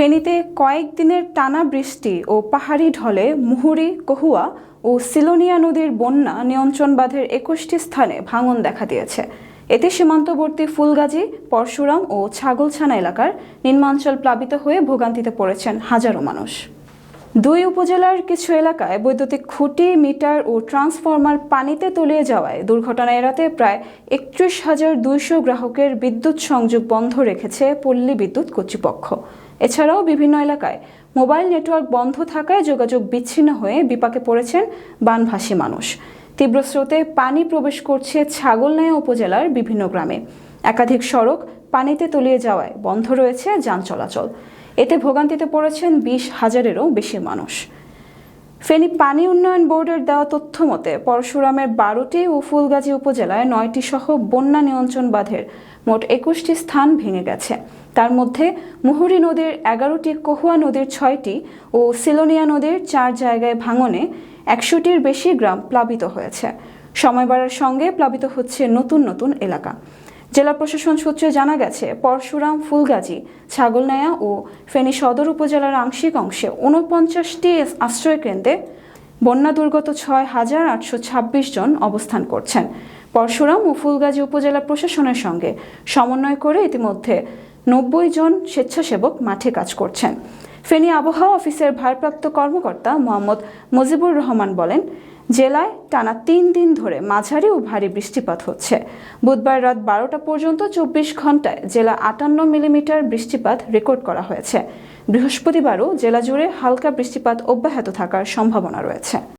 ফেনীতে কয়েকদিনের টানা বৃষ্টি ও পাহাড়ি ঢলে মুহুরি, কহুয়া ও সিলোনিয়া নদীর বন্যা নিয়ন্ত্রণ বাঁধের একুশটি স্থানে ভাঙন দেখা দিয়েছে। এতে সীমান্তবর্তী ফুলগাজী, পরশুরাম ও ছাগলছানা এলাকার নিম্নাঞ্চল প্লাবিত হয়ে ভোগান্তিতে পড়েছেন হাজারো মানুষ। দুই উপজেলার কিছু এলাকায় বৈদ্যুতিক খুঁটি, মিটার ও ট্রান্সফরমার পানিতে তলিয়ে যাওয়ায় দুর্ঘটনা এড়াতে প্রায় একত্রিশ হাজার দুইশো গ্রাহকের বিদ্যুৎ সংযোগ বন্ধ রেখেছে পল্লী বিদ্যুৎ কর্তৃপক্ষ। এছাড়াও বিভিন্ন এলাকায় মোবাইল নেটওয়ার্ক বন্ধ থাকায় যোগাযোগ বিচ্ছিন্ন হয়ে বিপাকে পড়েছেন বানভাসী মানুষ। তীব্র স্রোতে পানি প্রবেশ করছে ছাগলনাইয়া উপজেলার বিভিন্ন গ্রামে। একাধিক সড়ক পানিতে তলিয়ে যাওয়ায় বন্ধ রয়েছে যান চলাচল। এতে ভোগান্তিতে পড়েছেন বিশ হাজারেরও বেশি মানুষ। ফেনী পানি উন্নয়ন বোর্ডের দেওয়া তথ্য মতে, পরশুরামের বারোটি ও ফুলগাজী উপজেলায় নয়টি সহ বন্যা নিয়ন্ত্রণ বাঁধের মোট একুশটি স্থান ভেঙে গেছে। তার মধ্যে মুহুরী নদীর এগারোটি, কহুয়া নদীর ছয়টি ও সিলোনিয়া নদীর চার জায়গায় ভাঙনে একশোটির বেশি গ্রাম প্লাবিত হয়েছে। সময় বাড়ার সঙ্গে প্লাবিত হচ্ছে নতুন নতুন এলাকা। জেলা প্রশাসন সূত্রে জানা গেছে, পরশুরাম, ফুলগাজী ছাগলনায়া ও ফেনী সদর উপজেলার আংশিক অংশে ঊনপঞ্চাশটি আশ্রয় কেন্দ্রে বন্যা দুর্গত ছয় হাজার আটশো ছাব্বিশ জন অবস্থান করছেন। পরশুরাম ও ফুলগাজী উপজেলা প্রশাসনের সঙ্গে সমন্বয় করে ইতিমধ্যে নব্বই জন স্বেচ্ছাসেবক মাঠে কাজ করছেন। ফেনী আবহাওয়া অফিসের ভারপ্রাপ্ত কর্মকর্তা মোহাম্মদ মুজিবুর রহমান বলেন জেলায় টানা তিন দিন ধরে মাঝারি ও ভারী বৃষ্টিপাত হচ্ছে। বুধবার রাত বারোটা পর্যন্ত চব্বিশ ঘন্টায় জেলা আটান্ন মিলিমিটার বৃষ্টিপাত রেকর্ড করা হয়েছে। বৃহস্পতিবারও জেলা জুড়ে হালকা বৃষ্টিপাত অব্যাহত থাকার সম্ভাবনা রয়েছে।